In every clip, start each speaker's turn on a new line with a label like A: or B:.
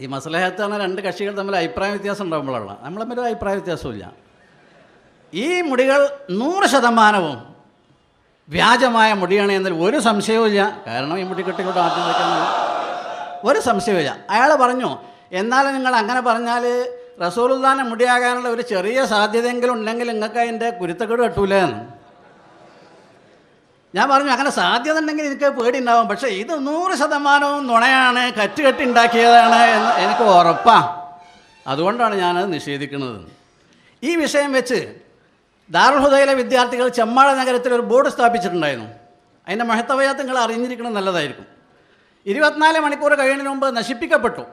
A: ഈ മസലഹത്ത് പറഞ്ഞാൽ രണ്ട് കക്ഷികൾ തമ്മിൽ അഭിപ്രായ വ്യത്യാസം ഉണ്ടാകുമ്പോഴാണ് നമ്മൾ തമ്മിൽ അഭിപ്രായ വ്യത്യാസമില്ല ഈ മുടികൾ നൂറ് ശതമാനവും വ്യാജമായ മുടിയാണ് എന്നതിൽ ഒരു സംശയവുമില്ല. കാരണം ഈ മുടിക്കെട്ടിലോട്ട് ആദ്യം വയ്ക്കാൻ ഒരു സംശയവുമില്ല. അയാൾ പറഞ്ഞു എന്നാൽ നിങ്ങൾ അങ്ങനെ പറഞ്ഞാൽ റസൂലുല്ലാനെ മുടിയാകാനുള്ള ഒരു ചെറിയ സാധ്യതയെങ്കിലും ഉണ്ടെങ്കിൽ നിങ്ങൾക്ക് അതിന്റെ കുരുത്തക്കേട് കെട്ടൂല എന്ന്. ഞാൻ പറഞ്ഞു അങ്ങനെ സാധ്യത ഉണ്ടെങ്കിൽ എനിക്ക് പേടി ഉണ്ടാവും പക്ഷേ ഇത് നൂറ് ശതമാനവും നുണയാണ് കറ്റുകെട്ടി ഉണ്ടാക്കിയതാണ് എന്ന് എനിക്ക് ഉറപ്പാണ് അതുകൊണ്ടാണ് ഞാനത് നിഷേധിക്കുന്നത്. ഈ വിഷയം വെച്ച് ദാർഹൃദയിലെ വിദ്യാർത്ഥികൾ ചെമ്മാള നഗരത്തിൽ ഒരു ബോർഡ് സ്ഥാപിച്ചിട്ടുണ്ടായിരുന്നു. അതിന്റെ മഹത്വയാത്തങ്ങൾ അറിഞ്ഞിരിക്കണം നല്ലതായിരിക്കും. ഇരുപത്തിനാല് മണിക്കൂർ കഴിയുന്നതിന് മുമ്പ് നശിപ്പിക്കപ്പെട്ടു.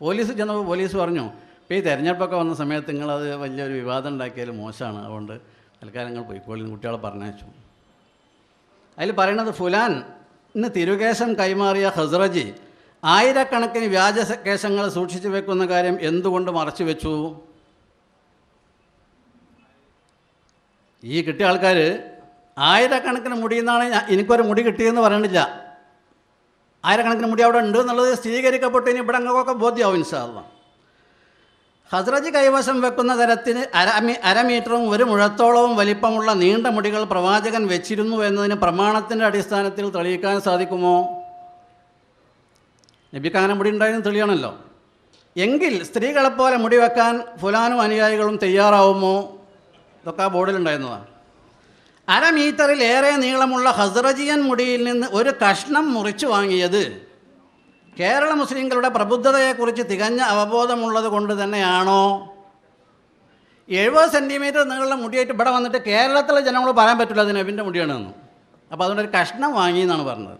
A: പോലീസ് ചെന്നപ്പോൾ പോലീസ് പറഞ്ഞു ഇപ്പോൾ ഈ തെരഞ്ഞെടുപ്പൊക്കെ വന്ന സമയത്ത് നിങ്ങളത് വലിയൊരു വിവാദം ഉണ്ടാക്കിയാൽ മോശമാണ്. അതുകൊണ്ട് തൽക്കാലം നിങ്ങൾ പോയിക്കോളി എന്ന് കുട്ടികളെ പറഞ്ഞയച്ചു. അതിൽ പറയണത് ഫുലാൻ ഇന്ന് തിരുകേശം കൈമാറിയ ഹസ്രജി ആയിരക്കണക്കിന് വ്യാജ കേശങ്ങൾ സൂക്ഷിച്ചു വെക്കുന്ന കാര്യം എന്തുകൊണ്ട് മറച്ചു വെച്ചു? ഈ കിട്ടിയ ആൾക്കാർ ആയിരക്കണക്കിന് മുടി എന്നാണ് ഞാൻ- എനിക്കൊരു മുടി കിട്ടിയെന്ന് പറയണില്ല ആയിരക്കണക്കിന് മുടി അവിടെ ഉണ്ട് എന്നുള്ളത് സ്ഥിരീകരിക്കപ്പെട്ടു ഇനി ഇവിടെ അങ്ങൊക്കെ ബോധ്യമാവും ഇൻഷാല്ല ഹസ്രജ് കൈവശം വെക്കുന്ന തരത്തിന് അര അരമീറ്ററും അര മീറ്ററും ഒരു മുഴത്തോളവും വലിപ്പമുള്ള നീണ്ട മുടികൾ പ്രവാചകൻ വെച്ചിരുന്നു എന്നതിന് പ്രമാണത്തിന്റെ അടിസ്ഥാനത്തിൽ തെളിയിക്കാൻ സാധിക്കുമോ? നബിക്ക് അങ്ങനെ മുടി ഉണ്ടായിരുന്നു തെളിയണമല്ലോ എങ്കിൽ സ്ത്രീകളെപ്പോലെ മുടി വെക്കാൻ ഫുലാനും അനുയായികളും തയ്യാറാവുമോ? ഇതൊക്കെ ആ ബോർഡിലുണ്ടായിരുന്നതാണ് അര മീറ്ററിലേറെ നീളമുള്ള ഹസ്രജിയൻ മുടിയിൽ നിന്ന് ഒരു കഷ്ണം മുറിച്ചു വാങ്ങിയത് കേരള മുസ്ലിങ്ങളുടെ പ്രബുദ്ധതയെക്കുറിച്ച് തികഞ്ഞ അവബോധമുള്ളത് കൊണ്ട് തന്നെയാണോ? എഴുപത് സെന്റിമീറ്റർ നീളമുള്ള മുടിയായിട്ട് ഇവിടെ വന്നിട്ട് കേരളത്തിലെ ജനങ്ങൾ പറയാൻ പറ്റില്ല അതിന് നബിന്റെ മുടിയാണെന്ന്. അപ്പോൾ അതുകൊണ്ടൊരു കഷ്ണം വാങ്ങി എന്നാണ് പറഞ്ഞത്.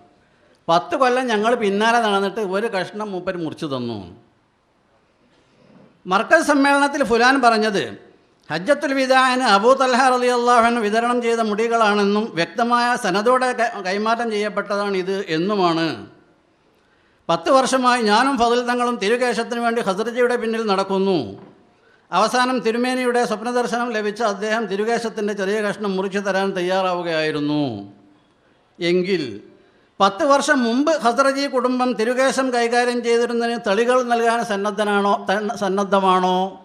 A: പത്ത് കൊല്ലം ഞങ്ങൾ പിന്നാലെ നടന്നിട്ട് ഒരു കഷ്ണം മൂപ്പർ മുറിച്ചു തന്നു. മർക്കസ് സമ്മേളനത്തിൽ ഫുലാൻ പറഞ്ഞത് ഹജ്ജത്തുൽ വിദാന് അബൂ തൽഹ അലി അള്ളാഹൻ വിതരണം ചെയ്ത മുടികളാണെന്നും വ്യക്തമായ സനതോടെ കൈമാറ്റം ചെയ്യപ്പെട്ടതാണ് ഇത് എന്നുമാണ്. പത്ത് വർഷമായി ഞാനും ഫതിൽ തങ്ങളും തിരുകേശത്തിന് വേണ്ടി ഹസ്രജയുടെ പിന്നിൽ നടക്കുന്നു. അവസാനം തിരുമേനിയുടെ സ്വപ്നദർശനം ലഭിച്ച അദ്ദേഹം തിരുകേശത്തിന്റെ ചെറിയ കഷ്ണം മുറിച്ചു തരാൻ തയ്യാറാവുകയായിരുന്നു. എങ്കിൽ പത്ത് വർഷം മുമ്പ് ഹസ്രജി കുടുംബം തിരുകേശം കൈകാര്യം ചെയ്തിരുന്നതിന് തെളികൾ നൽകാൻ സന്നദ്ധനാണോ സന്നദ്ധമാണോ?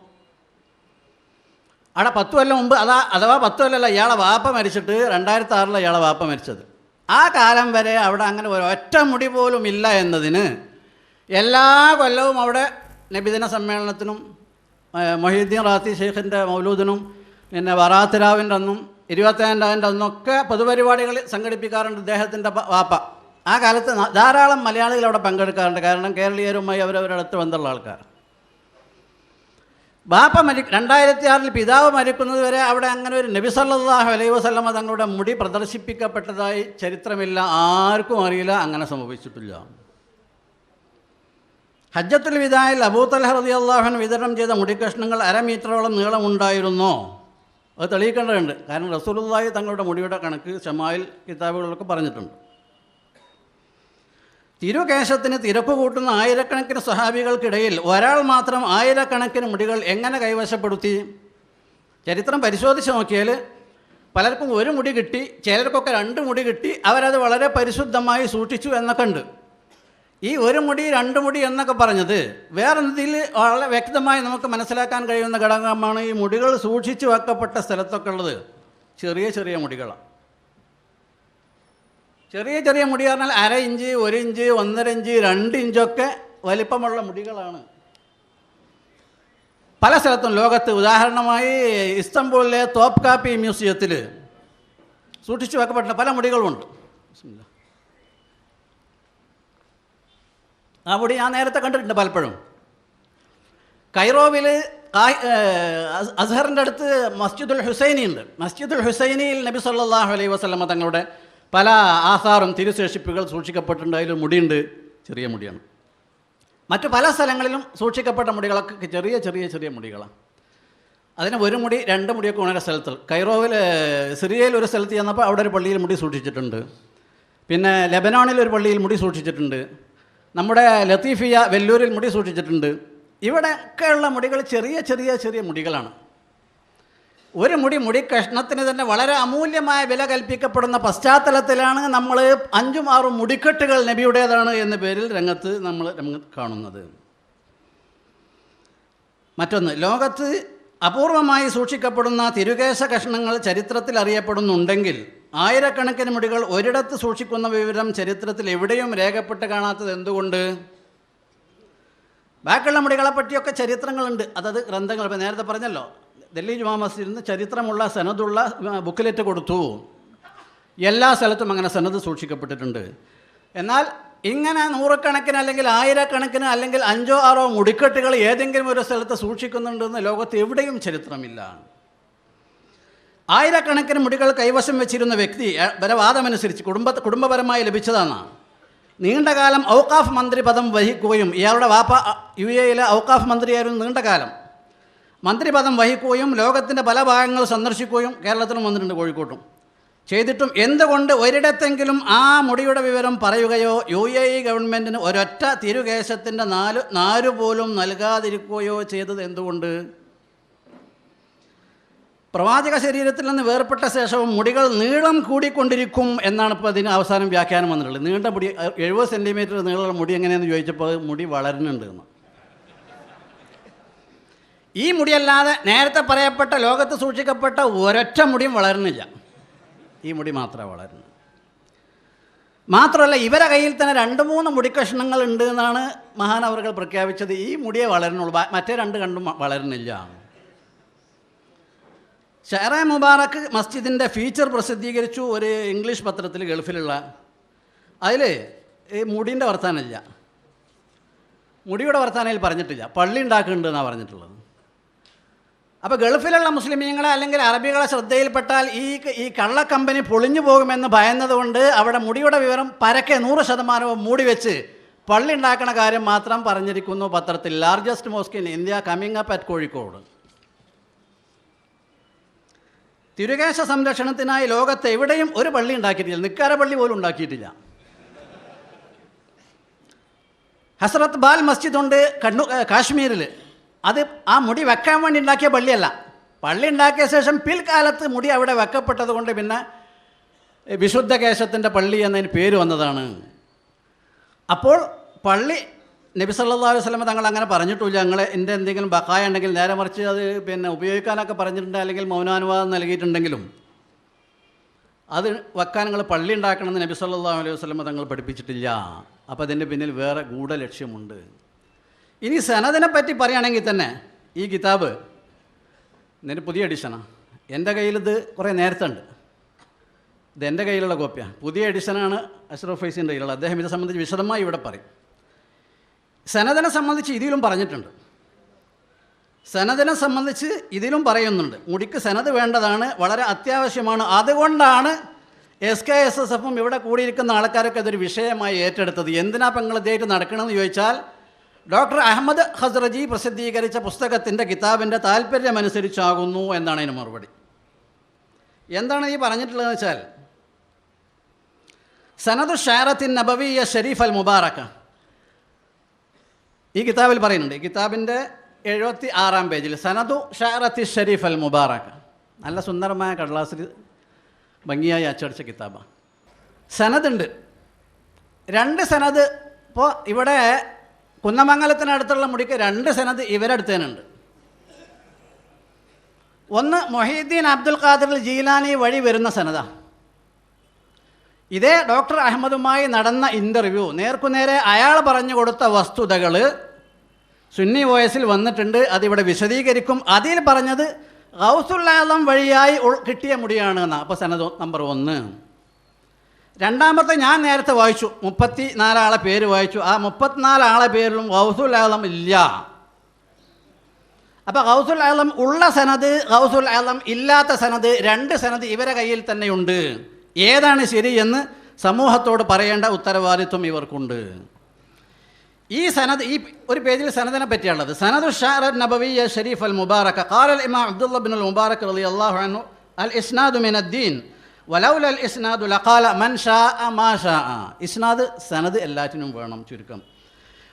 A: അവിടെ പത്ത് കൊല്ലം മുമ്പ് അതാ അഥവാ പത്ത് കൊല്ലമല്ല ഇയാളെ വാപ്പ മരിച്ചിട്ട് രണ്ടായിരത്തി ആറിലാണ് ഇയാളെ വാപ്പ മരിച്ചത്. ആ കാലം വരെ അവിടെ അങ്ങനെ ഒറ്റ മുടി പോലും ഇല്ല എന്നതിന് എല്ലാ കൊല്ലവും അവിടെ നബിദിന സമ്മേളനത്തിനും മൊഹീദ്ദീൻ റാത്തി ഷെയ്ഖിന്റെ മൗലൂദിനും പിന്നെ വറാത്തിരാവിന്റെ അന്നും ഇരുപത്തേഴാന്റെ അന്നൊക്കെ പൊതുപരിപാടികൾ സംഘടിപ്പിക്കാറുണ്ട് ഇദ്ദേഹത്തിന്റെ പ- വാപ്പ. ആ കാലത്ത് ധാരാളം മലയാളികൾ അവിടെ പങ്കെടുക്കാറുണ്ട്. കാരണം കേരളീയരുമായി അവരവരടുത്ത് ബന്ധമുള്ള ആൾക്കാർ. ബാപ്പ മരി രണ്ടായിരത്തി ആറിൽ പിതാവ് മരിക്കുന്നത് വരെ അവിടെ അങ്ങനെ ഒരു നബി സല്ലല്ലാഹു അലൈഹി വസല്ലമ തങ്ങളുടെ മുടി പ്രദർശിപ്പിക്കപ്പെട്ടതായി ചരിത്രമില്ല ആർക്കും അറിയില്ല അങ്ങനെ സംഭവിച്ചിട്ടില്ല. ഹജ്ജത്തുൽ വിദായിൽ അബൂ തൽഹ റതി അള്ളാഹുൻ വിതരണം ചെയ്ത മുടിക്കഷ്ണങ്ങൾ അരമീറ്ററോളം നീളമുണ്ടായിരുന്നോ അത് തെളിയിക്കേണ്ടതുണ്ട്. കാരണം റസൂലുള്ളാഹി തങ്ങളുടെ മുടിയുടെ കണക്ക് ഷമായിൽ കിതാബുകളിലൊക്കെ പറഞ്ഞിട്ടുണ്ട്. തിരുകേശത്തിന് തിരപ്പ് കൂട്ടുന്ന ആയിരക്കണക്കിന് സ്വഹാബികൾക്കിടയിൽ ഒരാൾ മാത്രം ആയിരക്കണക്കിന് മുടികൾ എങ്ങനെ കൈവശപ്പെടുത്തി? ചരിത്രം പരിശോധിച്ച് നോക്കിയാൽ പലർക്കും ഒരു മുടി കിട്ടി ചിലർക്കൊക്കെ രണ്ട് മുടി കിട്ടി അവരത് വളരെ പരിശുദ്ധമായി സൂക്ഷിച്ചു എന്നൊക്കെ ഉണ്ട്. ഈ ഒരു മുടി രണ്ട് മുടി എന്നൊക്കെ പറഞ്ഞത് വേറെന്തിൽ വളരെ വ്യക്തമായി നമുക്ക് മനസ്സിലാക്കാൻ കഴിയുന്ന ഘടകമാണ് ഈ മുടികൾ സൂക്ഷിച്ചു വെക്കപ്പെട്ട സ്ഥലത്തൊക്കെ ഉള്ളത്. ചെറിയ ചെറിയ മുടികളാണ്. ചെറിയ ചെറിയ മുടി പറഞ്ഞാൽ അര ഇഞ്ച് ഒരു ഇഞ്ച് ഒന്നര ഇഞ്ച് രണ്ട് ഇഞ്ചൊക്കെ വലിപ്പമുള്ള മുടികളാണ്. പല സ്ഥലത്തും ലോകത്ത് ഉദാഹരണമായി ഇസ്തംബൂളിലെ തോപ്പ് കാപ്പി മ്യൂസിയത്തിൽ സൂക്ഷിച്ചു വെക്കപ്പെട്ട പല മുടികളുമുണ്ട്. ആ മുടി ഞാൻ നേരത്തെ കണ്ടിട്ടുണ്ട് പലപ്പോഴും. കൈറോവിൽ അസഹറിന്റെ അടുത്ത് മസ്ജിദുൽ ഹുസൈനി ഉണ്ട് മസ്ജിദുൽ ഹുസൈനിയിൽ നബി സല്ലാഹു അലൈഹി വസ്ലമ തങ്ങളുടെ പല ആസാറും തിരുശേഷിപ്പുകൾ സൂക്ഷിക്കപ്പെട്ടിട്ടുണ്ട്. അതിൽ മുടിയുണ്ട്. ചെറിയ മുടിയാണ്. മറ്റു പല സ്ഥലങ്ങളിലും സൂക്ഷിക്കപ്പെട്ട മുടികളൊക്കെ ചെറിയ ചെറിയ ചെറിയ മുടികളാണ്. അതിന് ഒരു മുടി രണ്ട് മുടിയൊക്കെ ഉണര സ്ഥലത്ത്. കൈറോവിൽ സിറിയയിൽ ഒരു സ്ഥലത്ത് ചെന്നപ്പോൾ അവിടെ ഒരു പള്ളിയിൽ മുടി സൂക്ഷിച്ചിട്ടുണ്ട്. പിന്നെ ലെബനോണിൽ ഒരു പള്ളിയിൽ മുടി സൂക്ഷിച്ചിട്ടുണ്ട്. നമ്മുടെ ലത്തീഫിയ വെല്ലൂരിൽ മുടി സൂക്ഷിച്ചിട്ടുണ്ട്. ഇവിടെയൊക്കെയുള്ള മുടികൾ ചെറിയ ചെറിയ ചെറിയ മുടികളാണ്. ഒരു മുടി മുടി കഷ്ണത്തിന് തന്നെ വളരെ അമൂല്യമായ വില കൽപ്പിക്കപ്പെടുന്ന പശ്ചാത്തലത്തിലാണ് നമ്മൾ അഞ്ചും ആറും മുടിക്കെട്ടുകൾ നബിയുടേതാണ് എന്ന പേരിൽ രംഗത്ത് നമ്മൾ കാണുന്നത്. മറ്റൊന്ന് ലോകത്ത് അപൂർവമായി സൂക്ഷിക്കപ്പെടുന്ന തിരുകേശ കഷ്ണങ്ങൾ ചരിത്രത്തിൽ അറിയപ്പെടുന്നുണ്ടെങ്കിൽ ആയിരക്കണക്കിന് മുടികൾ ഒരിടത്ത് സൂക്ഷിക്കുന്ന വിവരം ചരിത്രത്തിൽ എവിടെയും രേഖപ്പെട്ട് കാണാത്തത് എന്തുകൊണ്ട്? ബാക്കിയുള്ള മുടികളെ പറ്റിയൊക്കെ ചരിത്രങ്ങളുണ്ട്. അതത് ഗ്രന്ഥങ്ങൾ. ഇപ്പോൾ നേരത്തെ പറഞ്ഞല്ലോ ഡൽഹി ജുമാ മസ്ജിദിൽ നിന്ന് ചരിത്രമുള്ള സനദുള്ള ബുക്കിലെറ്റ് കൊടുത്തു. എല്ലാ സ്ഥലത്തും അങ്ങനെ സനത് സൂക്ഷിക്കപ്പെട്ടിട്ടുണ്ട്. എന്നാൽ ഇങ്ങനെ നൂറുകണക്കിന് അല്ലെങ്കിൽ ആയിരക്കണക്കിന് അല്ലെങ്കിൽ അഞ്ചോ ആറോ മുടിക്കെട്ടുകൾ ഏതെങ്കിലും ഒരു സ്ഥലത്ത് സൂക്ഷിക്കുന്നുണ്ടെന്ന് ലോകത്ത് എവിടെയും ചരിത്രമില്ല. ആയിരക്കണക്കിന് മുടികൾ കൈവശം വെച്ചിരുന്ന വ്യക്തി വരവാദമനുസരിച്ച് വരെ കുടുംബ കുടുംബപരമായി ലഭിച്ചതാണ്. നീണ്ടകാലം ഔക്കാഫ് മന്ത്രി പദം വഹിക്കുകയും ഇയാളുടെ വാപ്പ യു എയിലെ ഔക്കാഫ് മന്ത്രിയായിരുന്നു നീണ്ടകാലം. മന്ത്രിപദം വഹിക്കുകയും ലോകത്തിന്റെ പല ഭാഗങ്ങൾ സന്ദർശിക്കുകയും കേരളത്തിലും വന്നിട്ടുണ്ട് കോഴിക്കോട്ടും. ചെയ്തിട്ടും എന്തുകൊണ്ട് ഒരിടത്തെങ്കിലും ആ മുടിയുടെ വിവരം പറയുകയോ യു എ ഇ ഗവൺമെന്റിന് ഒരൊറ്റ തിരുകേശത്തിന്റെ നാല് നാല് പോലും നൽകാതിരിക്കുകയോ ചെയ്തത് എന്തുകൊണ്ട്? പ്രവാചക ശരീരത്തിൽ നിന്ന് വേർപെട്ട ശേഷവും മുടികൾ നീളം കൂടിക്കൊണ്ടിരിക്കും എന്നാണ് ഇപ്പോൾ അതിന് അവസാനം വ്യാഖ്യാനം വന്നിട്ടുള്ളത്. നീണ്ട മുടി എഴുപത് സെന്റിമീറ്റർ നീളമുള്ള മുടി എങ്ങനെയെന്ന് ചോദിച്ചപ്പോൾ മുടി വളരുന്നുണ്ട് എന്ന്. ഈ മുടിയല്ലാതെ നേരത്തെ പറയപ്പെട്ട ലോകത്ത് സൂക്ഷിക്കപ്പെട്ട ഒരൊറ്റ മുടിയും വളരുന്നില്ല. ഈ മുടി മാത്രമേ വളരുന്നു. മാത്രമല്ല ഇവരെ കയ്യിൽ തന്നെ രണ്ട് മൂന്ന് മുടിക്കഷ്ണങ്ങൾ ഉണ്ട് എന്നാണ് മഹാനവറുകൾ പ്രഖ്യാപിച്ചത്. ഈ മുടിയെ വളരുന്നുള്ളൂ. മറ്റേ രണ്ട് കണ്ടും വളരുന്നില്ല. ഷെറ മുബാറക്ക് മസ്ജിദിന്റെ ഫീച്ചർ പ്രസിദ്ധീകരിച്ചു ഒരു ഇംഗ്ലീഷ് പത്രത്തിൽ ഗൾഫിലുള്ള. അതിൽ ഈ മുടിന്റെ വർത്താനമില്ല മുടിയുടെ വർത്താനയിൽ പറഞ്ഞിട്ടില്ല. പള്ളി ഉണ്ടാക്കുന്നുണ്ട് എന്നാണ് പറഞ്ഞിട്ടുള്ളത്. അപ്പോൾ ഗൾഫിലുള്ള മുസ്ലിമീങ്ങളെ അല്ലെങ്കിൽ അറബികളെ ശ്രദ്ധയിൽപ്പെട്ടാൽ ഈ ഈ കള്ളക്കമ്പനി പൊളിഞ്ഞു പോകുമെന്ന് ഭയന്നതുകൊണ്ട് അവിടെ മുടിയുടെ വിവരം പരക്കെ നൂറ് ശതമാനവും മൂടി വെച്ച് പള്ളി ഉണ്ടാക്കണ കാര്യം മാത്രം പറഞ്ഞിരിക്കുന്നു പത്രത്തിൽ. Largest mosque in India coming up at Kozhikode. തിരുകേശ സംരക്ഷണത്തിനായി ലോകത്ത് എവിടെയും ഒരു പള്ളി ഉണ്ടാക്കിയിട്ടില്ല. നിക്കാര പള്ളി പോലും ഉണ്ടാക്കിയിട്ടില്ല. ഹസ്രത്ത് ബാൽ മസ്ജിദ് ഉണ്ട് കണ്ണു കാശ്മീരിൽ അത് ആ മുടി വെക്കാൻ വേണ്ടി ഉണ്ടാക്കിയ പള്ളിയല്ല. പള്ളി ഉണ്ടാക്കിയ ശേഷം പിൽക്കാലത്ത് മുടി അവിടെ വെക്കപ്പെട്ടത് കൊണ്ട് പിന്നെ വിശുദ്ധ കേശത്തിന്റെ പള്ളി എന്നതിന് പേര് വന്നതാണ്. അപ്പോൾ പള്ളി നബി സല്ലല്ലാഹു അലൈഹി വസല്ലം തങ്ങൾ അങ്ങനെ പറഞ്ഞിട്ടില്ല. ഞങ്ങൾ എന്റെ എന്തെങ്കിലും ബക്കായ ഉണ്ടെങ്കിൽ നേരെ മറിച്ച് അത് പിന്നെ ഉപയോഗിക്കാനൊക്കെ പറഞ്ഞിട്ടുണ്ട് അല്ലെങ്കിൽ മൗനാനുവാദം നൽകിയിട്ടുണ്ടെങ്കിലും. അത് വെക്കാൻ നിങ്ങൾ പള്ളി ഉണ്ടാക്കണമെന്ന് നബി സല്ലല്ലാഹു അലൈഹി വസല്ലം തങ്ങൾ പഠിപ്പിച്ചിട്ടില്ല. അപ്പോൾ അതിന്റെ പിന്നിൽ വേറെ ഗൂഢലക്ഷ്യമുണ്ട്. ഇനി സനദിനെ പറ്റി പറയുകയാണെങ്കിൽ തന്നെ ഈ കിതാബ് ഇതിന്റെ പുതിയ എഡിഷനാണ് എന്റെ കയ്യിലിത് കുറേ നേരത്തെ ഉണ്ട്. ഇത് എന്റെ കയ്യിലുള്ള കോപ്പിയാണ് പുതിയ എഡിഷനാണ് അഷ്റഫ് ഫൈസിന്റെ കയ്യിലുള്ളത് അദ്ദേഹം ഇത് സംബന്ധിച്ച് വിശദമായി ഇവിടെ പറയും. സനദനെ സംബന്ധിച്ച് ഇതിലും പറഞ്ഞിട്ടുണ്ട്. സനദനെ സംബന്ധിച്ച് ഇതിലും പറയുന്നുണ്ട്. മുടിക്ക് സനത് വേണ്ടതാണ് വളരെ അത്യാവശ്യമാണ്. അതുകൊണ്ടാണ് എസ് കെ എസ് എസ് എഫും ഇവിടെ കൂടിയിരിക്കുന്ന ആൾക്കാരൊക്കെ അതൊരു വിഷയമായി ഏറ്റെടുത്തത്. എന്തിനാ പെങ്ങൾ ഇതായിട്ട് നടക്കണമെന്ന് ചോദിച്ചാൽ ഡോക്ടർ അഹമ്മദ് ഹസ്രജി പ്രസിദ്ധീകരിച്ച പുസ്തകത്തിന്റെ കിതാബിന്റെ താല്പര്യമനുസരിച്ചാകുന്നു എന്നാണ് അതിന് മറുപടി. എന്താണ് ഈ പറഞ്ഞിട്ടുള്ളതെന്ന് വെച്ചാൽ സനദു ഷാരത്തിൻ നബവിയ ഷെരീഫ് അൽ മുബാറക്ക. ഈ കിതാബിൽ പറയുന്നുണ്ട് ഈ കിതാബിന്റെ എഴുപത്തി ആറാം പേജിൽ സനദു ഷാറത്തി ഷെരീഫ് അൽ മുബാറക്ക. നല്ല സുന്ദരമായ കടലാസിൽ ഭംഗിയായി അച്ചടിച്ച കിതാബാണ്. സനദുണ്ട്. രണ്ട് സനദ് ഇപ്പോൾ ഇവിടെ കുന്നമംഗലത്തിനടുത്തുള്ള മുടിക്ക് രണ്ട് സനദ് ഇവരടുത്തേനുണ്ട് ഒന്ന് മൊഹീദ്ദീൻ അബ്ദുൽ ഖാദിർ ജീലാനി വഴി വരുന്ന സനദ. ഇതേ ഡോക്ടർ അഹമ്മദുമായി നടന്ന ഇന്റർവ്യൂ നേർക്കുനേരെ അയാൾ പറഞ്ഞു കൊടുത്ത വസ്തുതകൾ സുന്നി വോയസിൽ വന്നിട്ടുണ്ട് അതിവിടെ വിശദീകരിക്കും. അതിൽ പറഞ്ഞത് ഗൗസുല്ലാലം വഴിയായി കിട്ടിയ മുടിയാണ് എന്നാണ് അപ്പോൾ സനത് നമ്പർ ഒന്ന്. രണ്ടാമത്തെ ഞാൻ നേരത്തെ വായിച്ചു. മുപ്പത്തി നാലാളെ പേര് വായിച്ചു. ആ മുപ്പത്തിനാലാളെ പേരിലും ഗൗസുൽ ആലം ഇല്ല. അപ്പോൾ ഗൗസുൽ ആലം ഉള്ള സനത് ഗൗസുൽ ആലം ഇല്ലാത്ത സനത് രണ്ട് സനത് ഇവരെ കയ്യിൽ തന്നെയുണ്ട്. ഏതാണ് ശരി എന്ന് സമൂഹത്തോട് പറയേണ്ട ഉത്തരവാദിത്വം ഇവർക്കുണ്ട്. ഈ സനദ് ഈ ഒരു പേജിൽ സനദിനെ പറ്റിയുള്ളത് സനദു ഷാർ നബവിയ ഷരീഫ് അൽ മുബാറക. അൽ ഇമാം അബ്ദുള്ള ബിൻ അൽ മുബാറക് അലി അള്ളാഹു അൽ ഇസ്നാദു മിൻ വലൗല അൽ ഇസ്നാദു ലഖാല മൻ ഷാ മാ ഷാ ഇസ്നാദ് സനദ് എല്ലാറ്റിനും വേണം ചുരുക്കം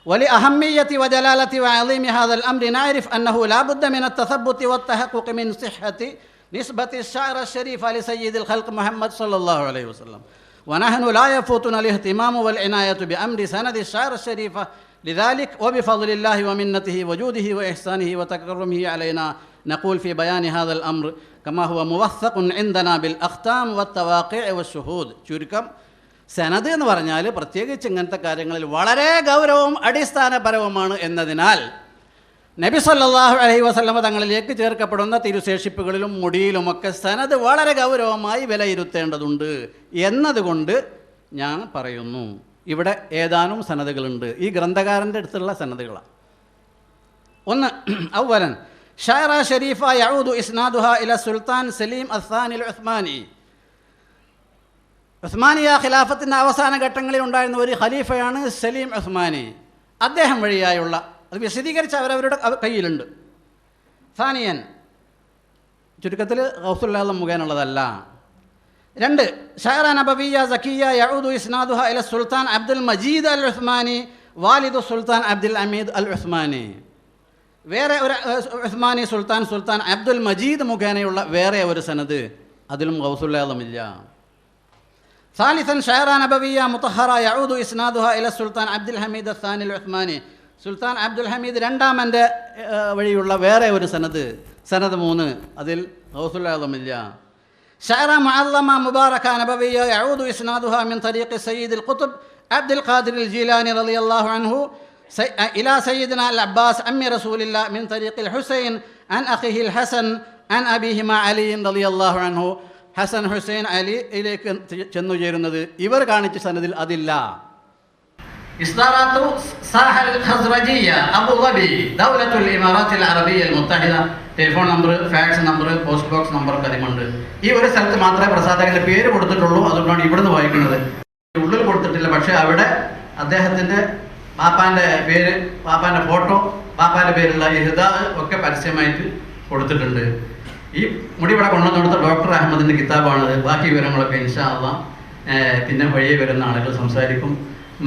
A: ولأهمية وجلالة وعظيم هذا الأمر نعرف أنه لا بد من التثبت والتحقق من صحة نسبة الشعر الشريف لسيد الخلق محمد صلى الله عليه وسلم ونحن لا يفوتنا الاهتمام والعناية بأمر سند الشعر الشريفة لذلك وبفضل الله ومنته وجوده وإحسانه وتكرمه علينا نقول في بيان هذا الأمر كما هو موثق عندنا بالأختام والتواقع والشهود ചുരുക്കം സനത് എന്ന് പറഞ്ഞാൽ പ്രത്യേകിച്ച് ഇങ്ങനത്തെ കാര്യങ്ങളിൽ വളരെ ഗൗരവവും അടിസ്ഥാനപരവുമാണ് എന്നതിനാൽ നബി സല്ലല്ലാഹു അലൈഹി വസല്ലമ തങ്ങളിലേക്ക് ചേർക്കപ്പെടുന്ന തിരുശേഷിപ്പുകളിലും മുടിയിലുമൊക്കെ സനത് വളരെ ഗൗരവമായി വിലയിരുത്തേണ്ടതുണ്ട് എന്നതുകൊണ്ട് ഞാൻ പറയുന്നു ഇവിടെ ഏതാനും സനതുകളുണ്ട് ഈ ഗ്രന്ഥകാരൻ്റെ അടുത്തുള്ള സനതുകളാണ് ഒന്ന് ഔവലൻ ഷാറ ഷരീഫ യഊദു ഇസ്നാദുഹ ഇല സുൽത്താൻ സലീം അസാനിൽ ഉസ്മാനി. ഉസ്മാനിയ ഖിലാഫത്തിന്റെ അവസാന ഘട്ടങ്ങളിൽ ഉണ്ടായിരുന്ന ഒരു ഖലീഫയാണ് സലീം ഉസ്മാനി. അദ്ദേഹം വഴിയായുള്ള അത് വിശദീകരിച്ച് അവരവരുടെ കയ്യിലുണ്ട്. സാനിയൻ ചുരുക്കത്തിൽ ഹൗസുല്ലാദം മുഖേനുള്ളതല്ല. രണ്ട് ഷാറ നബവിയ സക്കിയ യഊദു ഇസ്നാദുഹ ഇല സുൽത്താൻ അബ്ദുൽ മജീദ് അൽ ഉസ്മാനി വാലിദു സുൽത്താൻ അബ്ദുൽ അമീദ് അൽ ഉസ്മാനി. വേറെ ഒരു ഉസ്മാനി സുൽത്താൻ സുൽത്താൻ അബ്ദുൽ മജീദ് മുഖേനയുള്ള വേറെ ഒരു സനത് അതിലും ഗൗസുല്ലാദമില്ല. സാലിസൻ ഷഹറ അബവിയ മുത്തഹറ യഹൂദു ഇസ്നാദുഹ ഇല സുൽത്താൻ അബ്ദുൽ ഹമീദ് അസാനിൽ ഉസ്മാനി. സുൽത്താൻ അബ്ദുൽ ഹമീദ് രണ്ടാമന്റെ വഴിയുള്ള വേറെ ഒരു സനത് സനത് മൂന്ന്. അതിൽ ഗൗസുല്ലാദമില്ല. ഷഹറ മഅല്ലമ മുബാറക നബവിയ യഹൂദു ഇസ്നാദുഹ മിൻ തരീഖ് സയ്യിദുൽ ഖുതുബ് അബ്ദുൽ ഖാദിർ ജീലാനി റളിയല്ലാഹു അൻഹു إلى سيدنا العباس عم رسول الله من طريق الحسين عن أخيه الحسن عن أبيهما علي رضي الله عنه ഹസൻ ഹുസൈൻ അലി ഇതിലേക്ക് ചെന്നു ചേരുന്നത് ഇവർ കാണിച്ച സനദിൽ അതില്ല إصدارات ساحل الخزرجية أبو ظبي دولة الإمارات العربية المتحدة telephone number fax number post box number ഒക്കെ അതിമുണ്ട് ഈ ഒരു സ്ഥലത്ത് മാത്രമേ പ്രസാധകന്റെ പേര് കൊടുത്തിട്ടുള്ളൂ അതുകൊണ്ടാണ് ഇവിടുന്ന് വായിക്കുന്നത് ഉള്ളിൽ കൊടുത്തിട്ടില്ല പക്ഷേ അവിടെ അദ്ദേഹത്തിന്റെ പാപ്പാന്റെ പേര് പാപ്പാന്റെ ഫോട്ടോ പാപ്പാന്റെ പേരുള്ള ഇഹദാ ഒക്കെ പരസ്യമായിട്ട് കൊടുത്തിട്ടുണ്ട്. ഈ മുടി ഇവിടെ കൊണ്ടുവന്ന് കൊടുത്ത ഡോക്ടർ അഹമ്മദിന്റെ കിതാബാണ് ബാക്കി വിവരങ്ങളൊക്കെ ഇൻഷാ അള്ളാ പിന്നെ വഴിയെ വരുന്ന ആളുകൾ സംസാരിക്കും.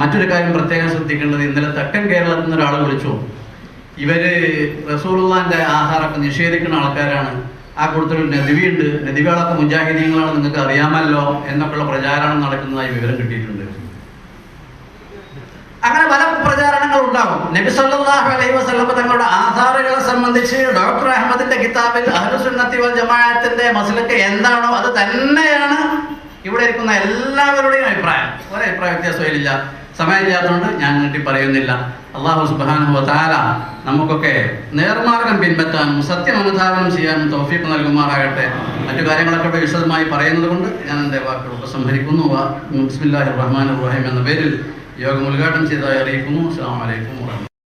A: മറ്റൊരു കാര്യം പ്രത്യേകം ശ്രദ്ധിക്കേണ്ടത് ഇന്നലെ തെക്കൻ കേരളത്തിൽ നിന്ന് ഒരാൾ വിളിച്ചു. ഇവർ റസൂലുള്ളാന്റെ ആഹാരമൊക്കെ നിഷേധിക്കുന്ന ആൾക്കാരാണ്. ആ കൂട്ടത്തിൽ നദിവിയുണ്ട് നദികളൊക്കെ മുജാഹിദീങ്ങളാണ് നിങ്ങൾക്ക് അറിയാമല്ലോ എന്നൊക്കെയുള്ള പ്രചാരണം നടക്കുന്നതായി വിവരം കിട്ടിയിട്ടുണ്ട്. അങ്ങനെ പല പ്രചാരണങ്ങൾ ഉണ്ടാവും നബി സല്ലാഹു അലൈഹി വസല്ലം തങ്ങളുടെ ആധാറുകളെ സംബന്ധിച്ച് ഡോക്ടർ അഹമ്മദിന്റെ കിതാബിൽ അഹുസുന്നത്തി വൽ ജമാഅത്തിന്റെ മസലക്ക് എന്താണോ അത് തന്നെയാണ് ഇവിടെ ഇരിക്കുന്ന എല്ലാവരുടെയും അഭിപ്രായം. ഒരു അഭിപ്രായ വ്യത്യാസമില്ല. സമയമില്ലാത്തതുകൊണ്ട് ഞാൻ നീട്ടി പറയുന്നില്ല. അള്ളാഹു സുബാനു വതആല നമുക്കൊക്കെ നേർമാർഗം പിൻപറ്റാനും സത്യം അനുധാവനം ചെയ്യാനും തൗഫീഖ് നൽകുമാറാകട്ടെ. മറ്റു കാര്യങ്ങളൊക്കെ വിശദമായി പറയുന്നത് കൊണ്ട് ഞാൻ എന്റെ വാക്കുകൾ ഉപസംഹരിക്കുന്നു. ബിസ്മില്ലാഹി റഹ്മാൻ റഹീം എന്ന പേരിൽ യോഗം ഉദ്ഘാടനം ചെയ്തതായി അറിയിക്കുന്നു. അസ്സാം വലൈക്കും